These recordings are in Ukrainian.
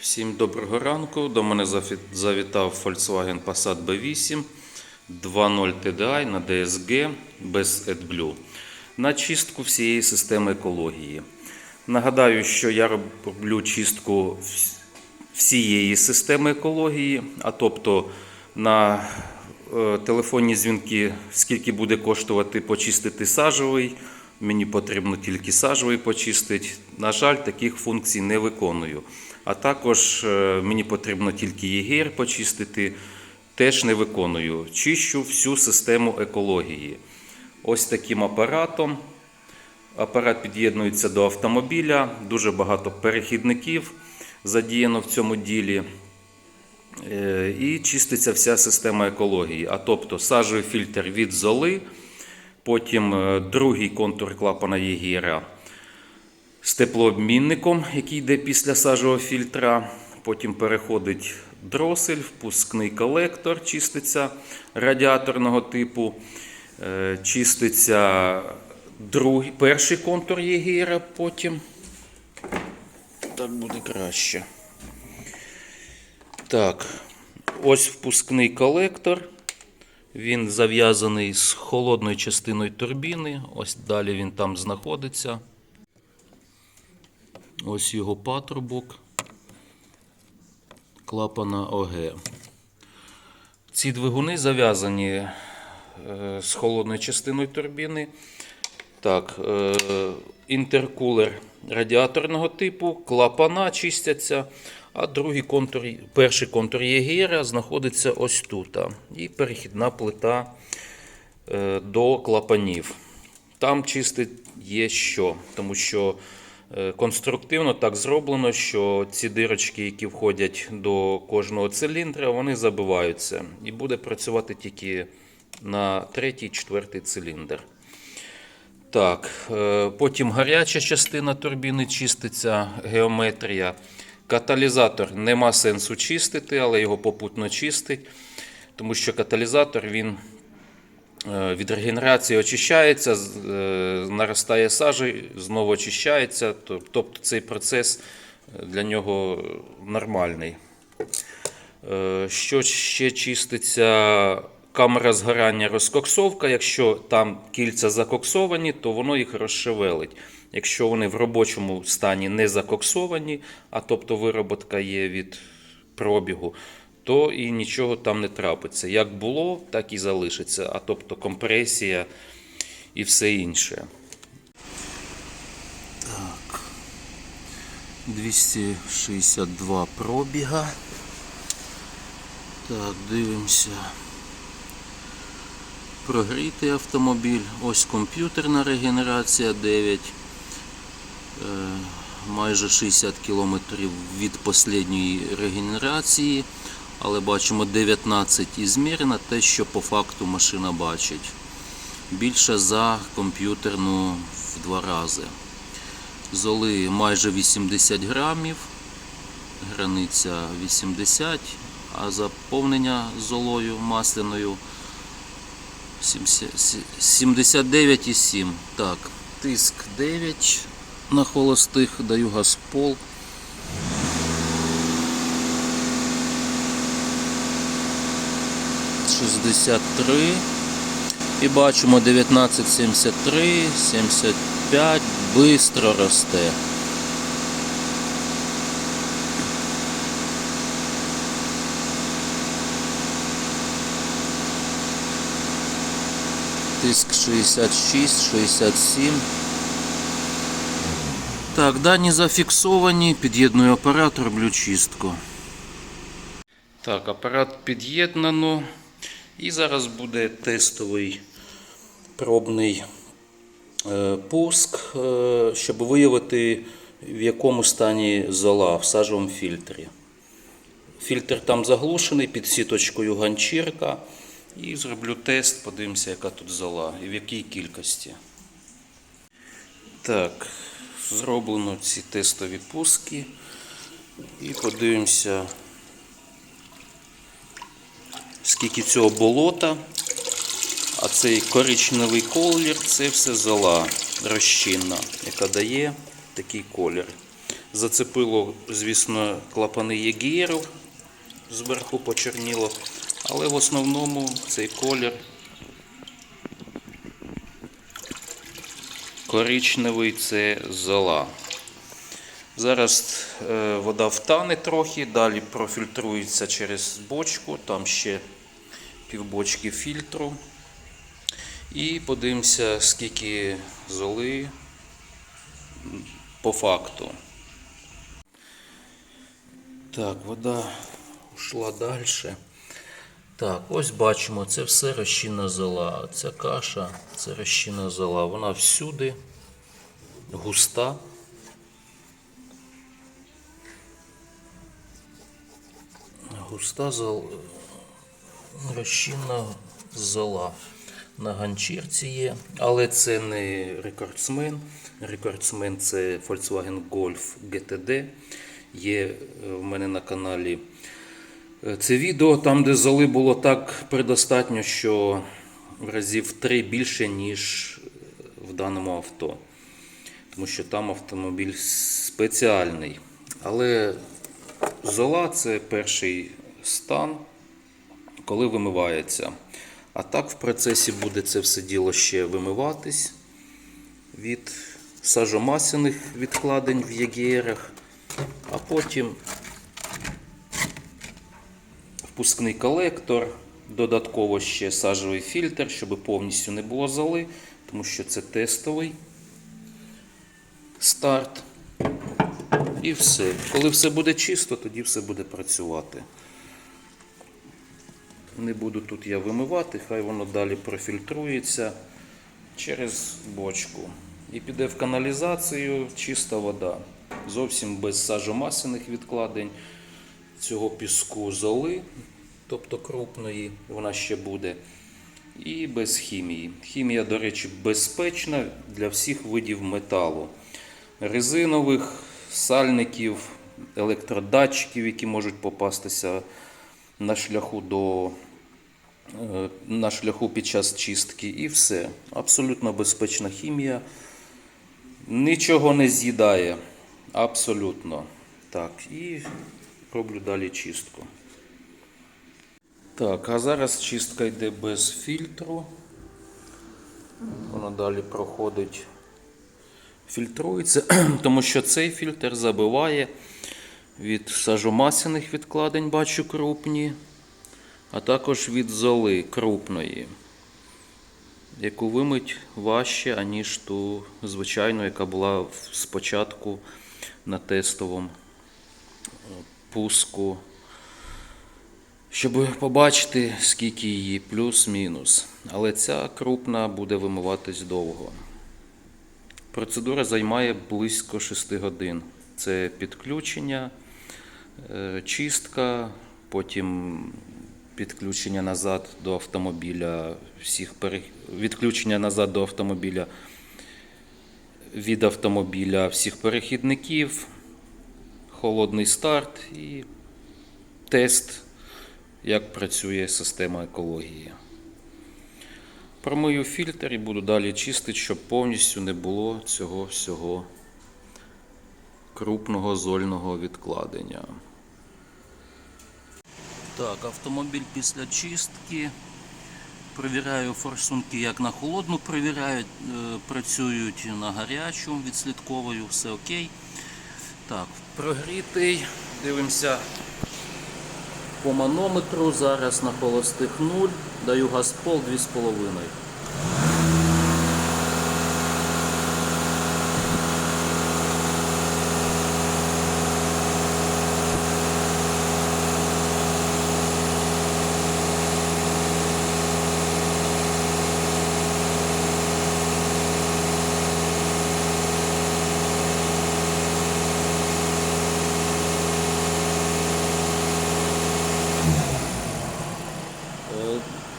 Всім доброго ранку. До мене завітав Volkswagen Passat B8 2.0 TDI на DSG без AdBlue на чистку всієї системи екології. Нагадаю, що я роблю чистку всієї системи екології, а тобто на е, телефонні дзвінки, скільки буде коштувати почистити сажовий. Мені потрібно тільки сажовий почистити. На жаль, таких функцій не виконую. А також е, мені потрібно тільки ЄГР почистити, теж не виконую. Чищу всю систему екології. Ось таким апаратом. Апарат під'єднується до автомобіля, дуже багато перехідників задіяно в цьому ділі. Е, І чиститься вся система екології. А тобто сажовий фільтр від золи, потім е, другий контур клапана Єгіра з теплообмінником, який йде після сажового фільтра. Потім переходить дросель, впускний колектор, чиститься радіаторного типу. Е, Чиститься другий, перший контур Єгіра, потім. Так буде краще. Так, ось впускний колектор. Він зав'язаний з холодною частиною турбіни. Ось далі він там знаходиться. Ось його патрубок. Клапана ОГ. Ці двигуни зав'язані е, з холодною частиною турбіни. Так, е, інтеркулер радіаторного типу, клапана чистяться, а другий контур, перший контур ЄГР знаходиться ось тут. І перехідна плита е, до клапанів. Там чистить є що, тому що конструктивно так зроблено, що ці дирочки, які входять до кожного циліндра, вони забиваються. І буде працювати тільки на третій, четвертий циліндр. Так, е, потім гаряча частина турбіни чиститься, геометрія. Каталізатор нема сенсу чистити, але його попутно чистить, тому що каталізатор він е, від регенерації очищається, е, наростає сажі, знову очищається. Тобто цей процес е, для нього нормальний. Е, Що ще чиститься? Камера згорання розкоксовка. Якщо там кільця закоксовані, то воно їх розшевелить. Якщо вони в робочому стані не закоксовані, а тобто вироботка є від пробігу, то і нічого там не трапиться. Як було, так і залишиться. А тобто компресія і все інше. Так. 262 пробіга. Так, дивимося. Прогрітий автомобіль. Ось комп'ютерна регенерація 9. Е, майже 60 км від останньої регенерації. Але бачимо 19 і змірено те, що по факту машина бачить. Більше за комп'ютерну в два рази. Золи майже 80 грамів, границя 80, а заповнення золою масляною 79,7. Так, тиск 9 на холостих, даю газ пол. 63. І бачимо 1973, 75, бистро росте. Тиск 66, 67. Так, дані зафіксовані, під'єдную апарат, роблю чистку. Так, апарат під'єднано. І зараз буде тестовий пробний е, пуск, е, щоб виявити, в якому стані зола в сажовому фільтрі. Фільтр там заглушений під сіточкою ганчірка. І зроблю тест, подивимося, яка тут зола і в якій кількості. Так, зроблено ці тестові пуски. І подивимося, скільки цього болота. А цей коричневий колір це все зола розчинна, яка дає такий колір. Зацепило, звісно, клапани ЄГР, зверху почерніло, але в основному цей колір коричневий це зола. Зараз е, вода втане трохи, далі профільтрується через бочку, там ще півбочки фільтру. І подивимося, скільки золи по факту. Так, вода йшла далі. Так, ось бачимо, це все розчинна зола. Ця каша це розчинна зола. Вона всюди густа. Густа зол... розчинна зола. На ганчірці є, але це не рекордсмен. Рекордсмен це Volkswagen Golf GTD. Є е, в мене на каналі е, це відео, там, де золи було так предостатньо, що в разів три більше, ніж в даному авто. Тому що там автомобіль спеціальний. Але зола це перший стан, коли вимивається. А так в процесі буде це все діло ще вимиватись від сажомасяних відкладень в ЄГРах, а потім впускний колектор, додатково ще сажовий фільтр, щоб повністю не було золи, тому що це тестовий старт. І все. Коли все буде чисто, тоді все буде працювати. Не буду тут я вимивати, хай воно далі профільтрується через бочку. І піде в каналізацію чиста вода. Зовсім без сажомасляних відкладень цього піску золи, тобто крупної, вона ще буде. І без хімії. Хімія, до речі, безпечна для всіх видів металу. Резинових, сальників, електродатчиків, які можуть попастися на шляху до на шляху під час чистки і все. Абсолютно безпечна хімія. Нічого не з'їдає. Абсолютно. Так, і роблю далі чистку. Так, а зараз чистка йде без фільтру. Воно далі проходить, фільтрується, тому що цей фільтр забиває від сажомасяних відкладень, бачу крупні, а також від золи крупної, яку вимить важче, аніж ту звичайну, яка була спочатку на тестовому е, пуску. Щоб побачити, скільки її плюс-мінус. Але ця крупна буде вимиватись довго. Процедура займає близько 6 годин. Це підключення, е, чистка, потім підключення назад до автомобіля, всіх пере... відключення назад до автомобіля від автомобіля всіх перехідників, холодний старт і тест, як працює система екології. Промию фільтр і буду далі чистити, щоб повністю не було цього всього крупного зольного відкладення. Так, автомобіль після чистки. Провіряю форсунки як на холодну провіряють, е, працюють на гарячу, відслідковую, все окей. Так, прогрітий. Дивимося по манометру. Зараз на холостих 0. Даю газ пол 2,5.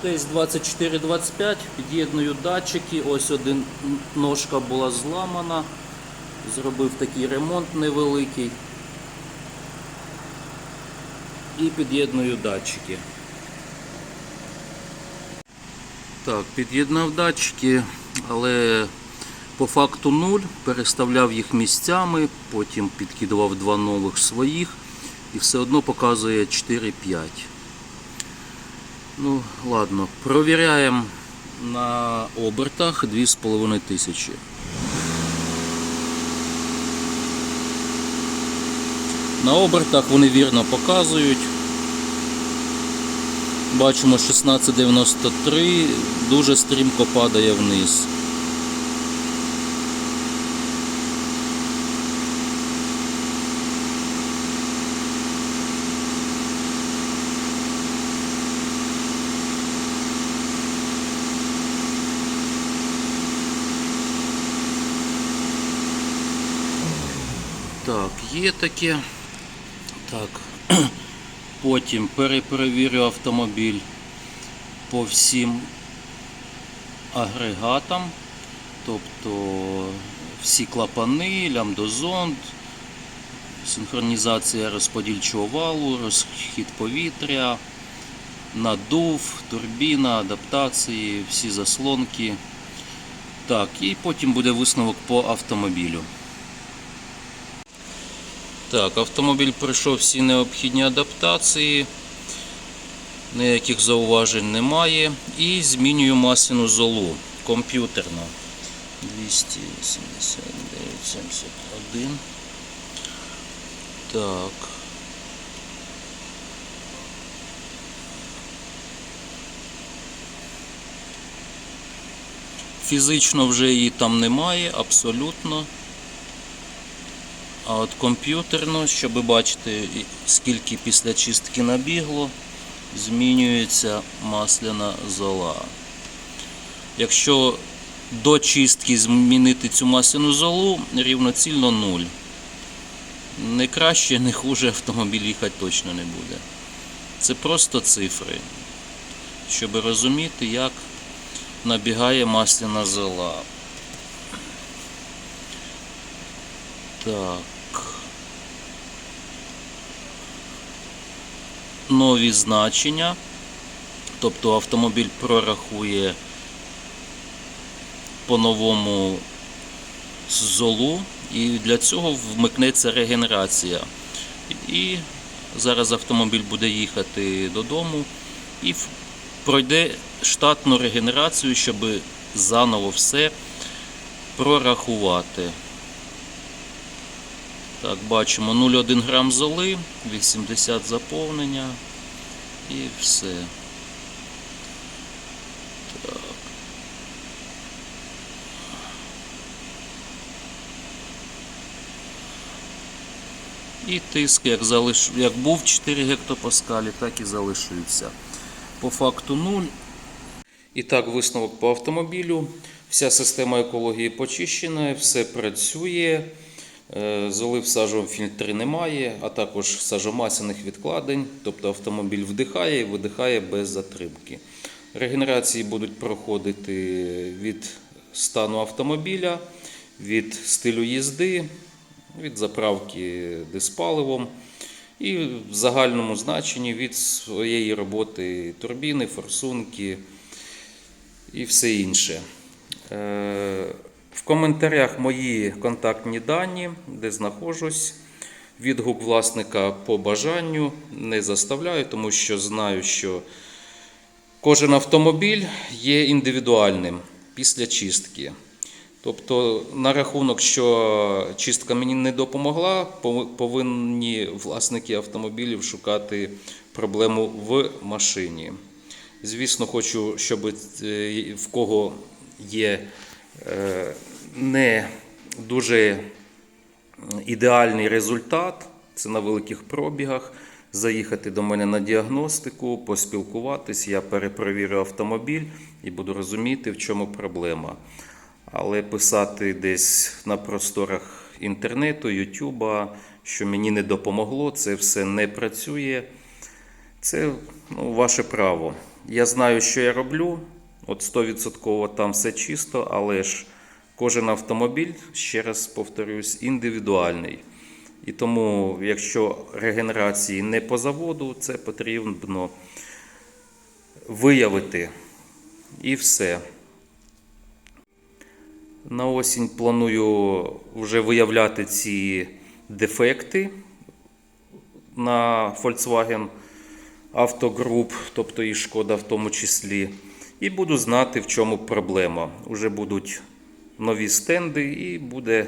Десь 24-25, під'єдную датчики. Ось один ножка була зламана. Зробив такий ремонт невеликий. І під'єдную датчики. Так, під'єднав датчики, але По факту 0, переставляв їх місцями, потім підкидував два нових своїх і все одно показує 4-5. Ну, ладно, провіряємо на обертах 2,5 тисячі. На обертах вони вірно показують. Бачимо 1693 дуже стрімко падає вниз. Так, є таке. Так. Потім перепровірю автомобіль по всім агрегатам, тобто всі клапани, лямдозонд, синхронізація розподільчого валу, розхід повітря, надув, турбіна, адаптації, всі заслонки. Так, і потім буде висновок по автомобілю. Так, автомобіль пройшов всі необхідні адаптації, ніяких зауважень немає. І змінюю масляну золу комп'ютерно. 279,71. Так. Фізично вже її там немає, абсолютно. А от комп'ютерно, щоб бачити, скільки після чистки набігло, змінюється масляна зола. Якщо до чистки змінити цю масляну золу, рівноцільно 0. Не краще, не хуже автомобіль їхати точно не буде. Це просто цифри, щоб розуміти, як набігає масляна зола. Так. Нові значення. Тобто автомобіль прорахує по-новому золу, і для цього вмикнеться регенерація. І зараз автомобіль буде їхати додому і пройде штатну регенерацію, щоб заново все прорахувати. Так, бачимо 0,1 грам золи, 80 заповнення і все. Так. І тиск, як, залиш... як був 4 гектопаскалі, так і залишився. По факту 0. І так, висновок по автомобілю. Вся система екології почищена, все працює. Е, Золи в сажовому немає, а також сажомасяних відкладень, тобто автомобіль вдихає і видихає без затримки. Регенерації будуть проходити від стану автомобіля, від стилю їзди, від заправки диспаливом і в загальному значенні від своєї роботи турбіни, форсунки і все інше. В коментарях мої контактні дані, де знаходжусь. Відгук власника по бажанню не заставляю, тому що знаю, що кожен автомобіль є індивідуальним після чистки. Тобто, на рахунок, що чистка мені не допомогла, повинні власники автомобілів шукати проблему в машині. Звісно, хочу, щоб е, в кого є е, не дуже ідеальний результат, це на великих пробігах. Заїхати до мене на діагностику, поспілкуватись, я перепровірю автомобіль і буду розуміти, в чому проблема. Але писати десь на просторах інтернету, Ютуба, що мені не допомогло, це все не працює. Це ну, ваше право. Я знаю, що я роблю. От 100% там все чисто, але ж кожен автомобіль, ще раз повторюсь, індивідуальний. І тому, якщо регенерації не по заводу, це потрібно виявити. І все. На осінь планую вже виявляти ці дефекти на Volkswagen Автогруп, тобто і Шкода в тому числі. І буду знати, в чому проблема. Уже будуть нові стенди, і буде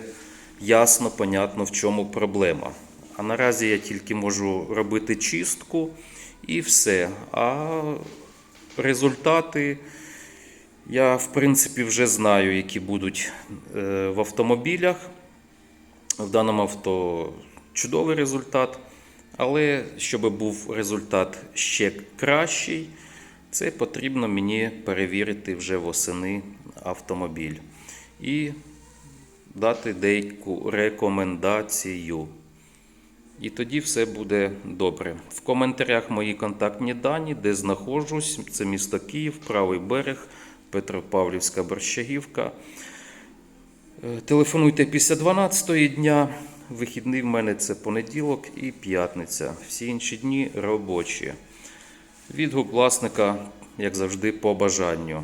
ясно, понятно, в чому проблема. А наразі я тільки можу робити чистку і все. А результати я, в принципі, вже знаю, які будуть е, в автомобілях. В даному авто чудовий результат. Але щоб був результат ще кращий, це потрібно мені перевірити вже восени автомобіль і дати деяку рекомендацію. І тоді все буде добре. В коментарях мої контактні дані, де знаходжусь. Це місто Київ, правий берег, Петропавлівська Борщагівка. Е, Телефонуйте після 12 дня. Вихідний в мене це понеділок і п'ятниця. Всі інші дні робочі. Відгук власника, як завжди, по бажанню.